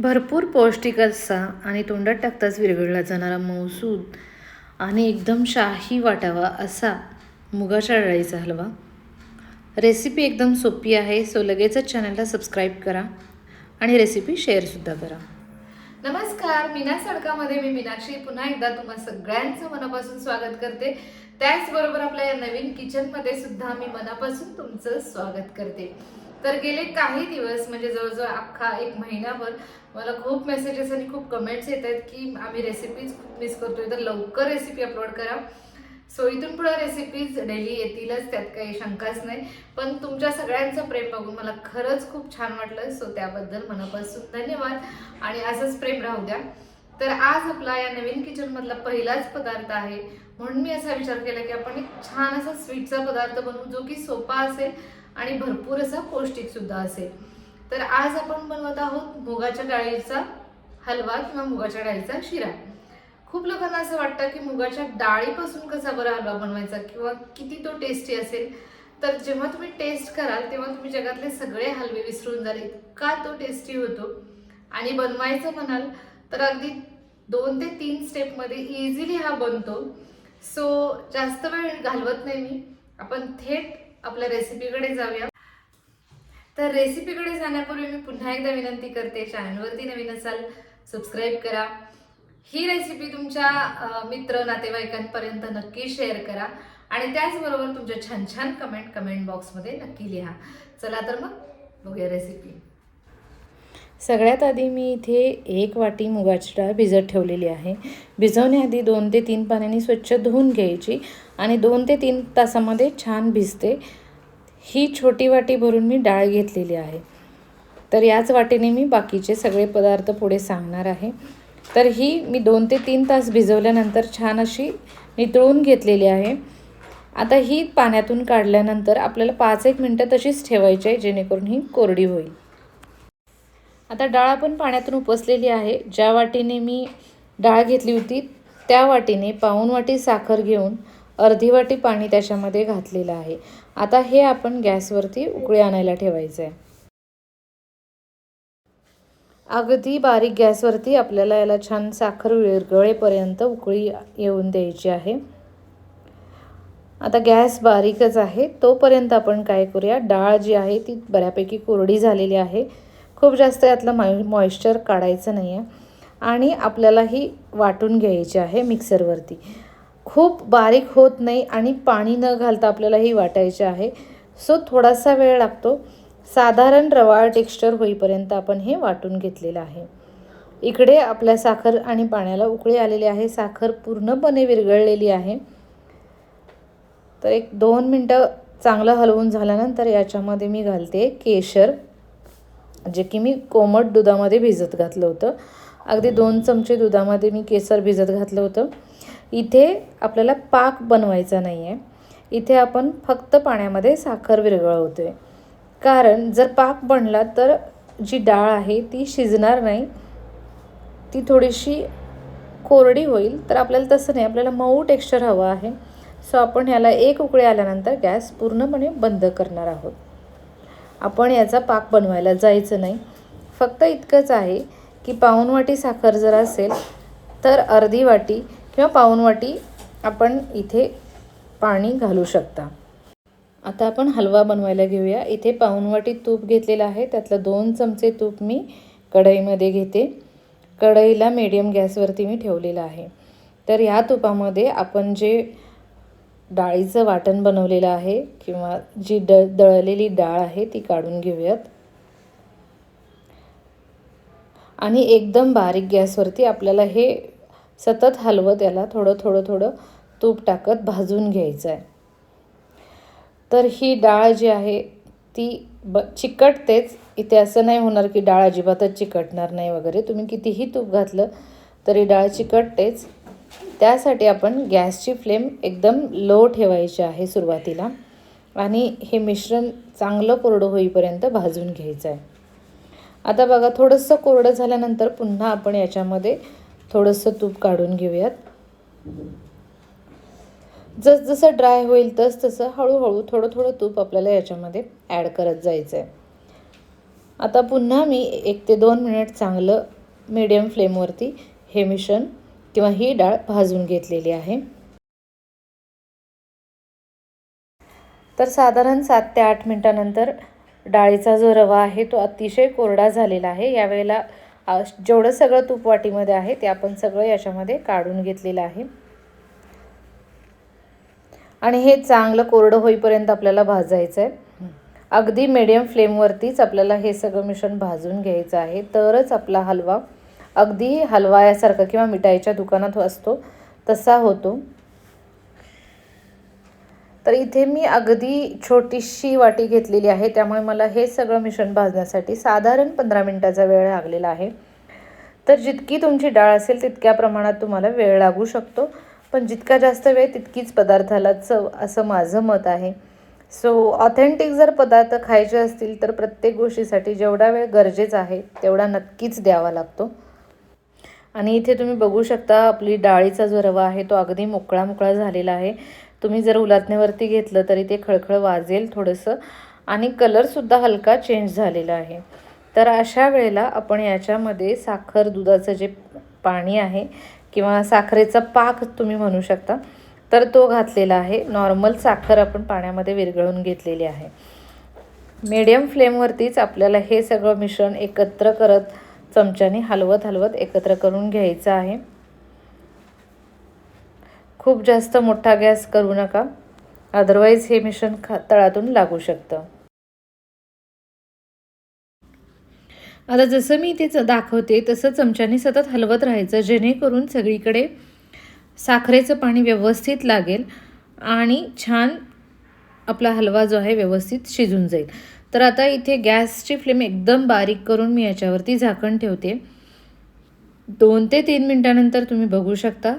भरपूर पौष्टिक असा आणि तोंडात टाकताच विरघळला जाणारा मौसूद आणि एकदम शाही वाटावा असा मुगाच्या डाळीचा हलवा. रेसिपी एकदम सोपी आहे सो लगेचच चॅनलला सबस्क्राईब करा आणि रेसिपी शेअरसुद्धा करा. नमस्कार मीना सडकामध्ये मी मीनाक्षी. पुन्हा एकदा तुम्हा सगळ्यांचं मनापासून स्वागत करते. त्याचबरोबर आपल्या या नवीन किचनमध्ये सुद्धा मी मनापासून तुमचं स्वागत करते. तर गेले काही दिवस म्हणजे जवळजवळ अख्खा एक महिनाभर मला खूप मेसेजेस आणि खूप कमेंट्स येत आहेत की आम्ही रेसिपीज खूप मिस करतोय तर लवकर रेसिपी अपलोड करा. सो इथून पुढे रेसिपीज डेली येतीलच त्यात काही शंकाच नाही. पण तुमच्या सगळ्यांचं प्रेम बघून मला खरंच खूप छान वाटलं. सो त्याबद्दल मनापासून धन्यवाद. आणि असंच प्रेम राहू द्या. तर आज आपला या नवीन किचनमधला पहिलाच पदार्थ आहे. म्हणून मी असा विचार केला की आपण एक छान असा स्वीटचा पदार्थ बनवू जो की सोपा असेल आणि भरपूर असा पौष्टिक सुद्धा असेल. तर आज आपण बनवत आहोत मुगाच्या डाळीचा हलवा किंवा मुगाच्या डाळीचा शिरा. खूप लोकांना असं वाटतं की मुगाच्या डाळीपासून कसा बरा हलवा बनवायचा किंवा किती तो टेस्टी असेल. तर जेव्हा तुम्ही टेस्ट कराल तेव्हा तुम्ही जगातले सगळे हलवे विसरून जाल. इतका तो टेस्टी होतो. आणि बनवायचं म्हणाल तर अगदी दोन ते तीन स्टेपमध्ये इझिली हा बनतो. सो जास्त वेळ घालवत नाही मी. आपण थेट आपल्या रेसिपीकडे जाऊया. तर रेसिपीकडे जाण्यापूर्वी मी पुन्हा एकदा विनंती करते चॅनलवरती नवीन असाल सबस्क्राईब करा. ही रेसिपी तुमच्या मित्र नातेवाईकांपर्यंत नक्की शेअर करा. आणि त्याचबरोबर तुमच्या छान छान कमेंट कमेंट बॉक्समध्ये नक्की लिहा. चला तर मग बघूया रेसिपी सगळ्यात आधी मी इथे एक वाटी मुगाची डाळ भिजत ठेवलेली आहे. भिजवण्याआधी दोन ते तीन पाण्याने स्वच्छ धुवून घ्यायची. आणि दोन ते तीन तासामध्ये छान भिजते. ही छोटी वाटी भरून मी डाळ घेतलेली आहे. तर याच वाटीने मी बाकीचे सगळे पदार्थ पुढे सांगणार आहे. तर ही मी दोन ते तीन तास भिजवल्यानंतर छान अशी नितळून घेतलेली आहे. आता ही पाण्यातून काढल्यानंतर आपल्याला पाच एक मिनटं तशीच ठेवायची आहे जेणेकरून ही कोरडी होईल. आता डाळ आपण पाण्यातून उपसलेली आहे. ज्या वाटीने मी डाळ घेतली होती त्या वाटीने पाऊण वाटी साखर घेऊन अर्धी वाटी पाणी त्याच्यामध्ये घातलेलं आहे. आता हे आपण गॅसवरती उकळी आणायला ठेवायचं आहे अगदी बारीक गॅसवरती आपल्याला याला छान साखर विरगळेपर्यंत उकळी येऊन द्यायची आहे. आता गॅस बारीकच आहे. तोपर्यंत आपण काय करूया डाळ जी आहे ती बऱ्यापैकी कोरडी झालेली आहे. खूप जास्त यातलं मॉइ मॉइश्चर काढायचं नाही आहे आणि आपल्याला ही वाटून घ्यायची आहे मिक्सरवरती. खूप बारीक होत नाही आणि पाणी न घालता आपल्याला हे वाटायची आहे. सो थोडासा वेळ लागतो. साधारण रवाळ टेक्स्चर होईपर्यंत आपण हे वाटून घेतलेलं आहे. इकडे आपल्या साखर आणि पाण्याला उकळी आलेली आहे. साखर पूर्णपणे विरघळलेली आहे. तर एक दोन मिनटं चांगलं हलवून झाल्यानंतर याच्यामध्ये मी घालते केशर जे की मी कोमट दुधामध्ये भिजत घातलं होतं. अगदी दोन चमचे दुधामध्ये मी केसर भिजत घातलं होतं. इथे आपल्याला पाक बनवायचा नाही आहे इथे आपण फक्त पाण्यामध्ये साखर विरघळवतो आहे कारण जर पाक बनला तर जी डाळ आहे ती शिजणार नाही. ती थोडीशी कोरडी होईल तर आपल्याला तसं नाही. आपल्याला मऊ टेक्स्चर हवं आहे. सो आपण ह्याला एक उकळी आल्यानंतर गॅस पूर्णपणे बंद करणार आहोत. आपण याचा पाक बनवायला जायचं नाही. फक्त इतकंच आहे की पाऊण वाटी साखर जर असेल तर अर्धी वाटी किंवा पाऊण वाटी आपण इथे पाणी घालू शकता. आता आपण हलवा बनवायला घेऊया. इथे पाऊण वाटी तूप घेतलेलं आहे. त्यातलं दोन चमचे तूप मी कढईमध्ये घेते. कढईला मीडियम गॅसवरती मी ठेवलेलं आहे. तर ह्या तुपामध्ये आपण जे डाळीचं वाटण बनवलेलं आहे किंवा जी ड दळलेली डाळ आहे ती काढून घेऊयात. आणि एकदम बारीक गॅसवरती आपल्याला हे सतत हलवत याला थोडं थोडं थोडं तूप टाकत भाजून घ्यायचं आहे तर ही डाळ जी आहे ती ब चिकटतेच इथे असं नाही होणार की डाळ अजिबातच चिकटणार नाही वगैरे. तुम्ही कितीही तूप घातलं तरी डाळ चिकटतेच त्यासाठी आपण गॅसची फ्लेम एकदम लो ठेवायची आहे सुरुवातीला. आणि हे मिश्रण चांगलं कोरडं होईपर्यंत भाजून घ्यायचं आहे आता बघा थोडंसं कोरडं झाल्यानंतर पुन्हा आपण याच्यामध्ये थोडंसं तूप काढून घेऊयात. जसजसं ड्राय होईल तस तसं हळूहळू थोडं थोडं तूप आपल्याला याच्यामध्ये ॲड करत जायचं आहे आता पुन्हा मी एक ते दोन मिनिट चांगलं मीडियम फ्लेमवरती हे मिश्रण किंवा ही डाळ भाजून घेतलेली आहे. तर साधारण सात ते आठ मिनटानंतर डाळीचा जो रवा आहे तो अतिशय कोरडा झालेला आहे. यावेळेला जेवढं सगळं तूप वाटीमध्ये आहे ते आपण सगळं याच्यामध्ये काढून घेतलेलं आहे. आणि हे चांगलं कोरडं होईपर्यंत आपल्याला भाजायचं आहे अगदी मिडियम फ्लेमवरतीच आपल्याला हे सगळं मिश्रण भाजून घ्यायचं आहे. तरच आपला हलवा अगदी हलवायासारखा किंवा मिठाईच्या दुकानात असतो तसा होतो. तर इथे मी अगदी छोटीशी वाटी घेतलेली आहे. त्यामुळे मला हे सगळं मिश्रण भाजण्यासाठी साधारण पंधरा मिनटाचा वेळ लागलेला आहे. तर जितकी तुमची डाळ असेल तितक्या प्रमाणात तुम्हाला वेळ लागू शकतो. पण जितका जास्त वेळ तितकीच पदार्थाला चव असं माझं मत आहे. सो ऑथेंटिक जर पदार्थ खायचे असतील तर प्रत्येक गोष्टीसाठी जेवढा वेळ गरजेचा आहे तेवढा नक्कीच द्यावा लागतो. आणि इथे तुम्ही बघू शकता आपली डाळीचा जो रवा आहे तो अगदी मोकळा मोकळा झालेला आहे. तुम्ही जर उलाटण्यावरती घेतलं तरी ते खळखळ वाजेल थोडंसं. आणि कलरसुद्धा हलका चेंज झालेला आहे. तर अशा वेळेला आपण याच्यामध्ये साखर दुधाचं जे पाणी आहे किंवा साखरेचा पाक तुम्ही म्हणू शकता तर तो घातलेला आहे. नॉर्मल साखर आपण पाण्यामध्ये विरघळून घेतलेली आहे. मीडियम फ्लेमवरतीच आपल्याला हे सगळं मिश्रण एकत्र करत चमच्याने हलवत हलवत एकत्र करून घ्यायचं आहे. खूप जास्त मोठा गॅस करू नका. अदरवाईज हे मिश्रण खा तळातून लागू शकतं. आता जसं मी ते दाखवते तसं चमच्याने सतत हलवत राहायचं जेणेकरून सगळीकडे साखरेचं पाणी व्यवस्थित लागेल आणि छान आपला हलवा जो आहे व्यवस्थित शिजून जाईल. तर आता इथे गॅसची फ्लेम एकदम बारीक करून मी याच्यावरती झाकण ठेवते. दोन ते तीन मिनटानंतर तुम्ही बघू शकता.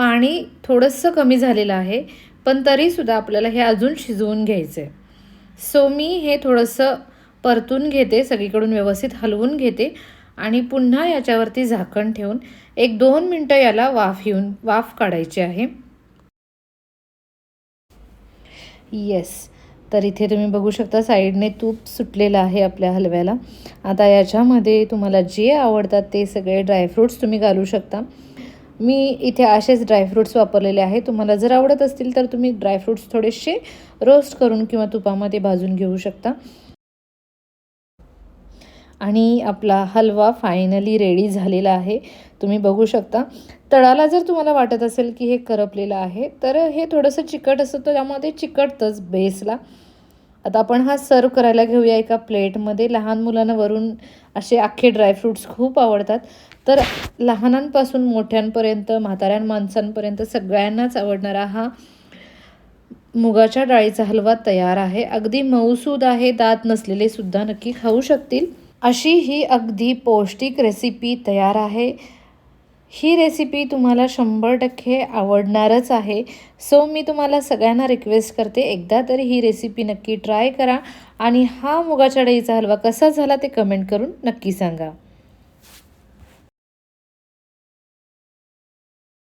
पाणी थोडंसं कमी झालेलं आहे पण तरीसुद्धा आपल्याला हे अजून शिजवून घ्यायचं आहे सो मी हे थोडंसं परतून घेते सगळीकडून व्यवस्थित हलवून घेते आणि पुन्हा याच्यावरती झाकण ठेवून एक दोन मिनटं याला वाफ येऊन वाफ काढायची आहे. येस तर इथे तुम्ही बघू शकता साईडने तूप सुटलेलं आहे आपल्या हलव्याला. आता याच्यामध्ये तुम्हाला जे आवडतात ते सगळे ड्रायफ्रूट्स तुम्ही घालू शकता. मी इथे असेच ड्रायफ्रूट्स वापरलेले आहे तुम्हाला जर आवडत असतील तर तुम्ही ड्रायफ्रूट्स थोडेसे रोस्ट करून किंवा तुपामध्ये भाजून घेऊ शकता. आणि आपला हलवा फायनली रेडी झालेला आहे. तुम्ही बघू शकता. तळाला जर तुम्हाला वाटत असेल की हे करपलेलं आहे तर हे थोडंसं चिकट असतं तर त्यामध्ये चिकटतंच बेसला आता आपण हा सर्व करायला घेऊया एका प्लेटमध्ये. लहान मुलांना वरून असे अख्खे ड्रायफ्रूट्स खूप आवडतात. तर लहानांपासून मोठ्यांपर्यंत म्हाताऱ्या माणसांपर्यंत सगळ्यांनाच आवडणारा हा मुगाच्या डाळीचा हलवा तयार आहे. अगदी मऊसूद आहे दात नसलेले सुद्धा नक्की खाऊ शकतील. अशी ही अगदी पौष्टिक रेसिपी तयार आहे. ही रेसिपी तुम्हाला शंभर टक्के आवडणारच आहे. सो मी तुम्हाला सगळ्यांना रिक्वेस्ट करते एकदा तरी ही रेसिपी नक्की ट्राय करा. आणि हा मुगाच्या डाळीचा हलवा कसा झाला ते कमेंट करून नक्की सांगा.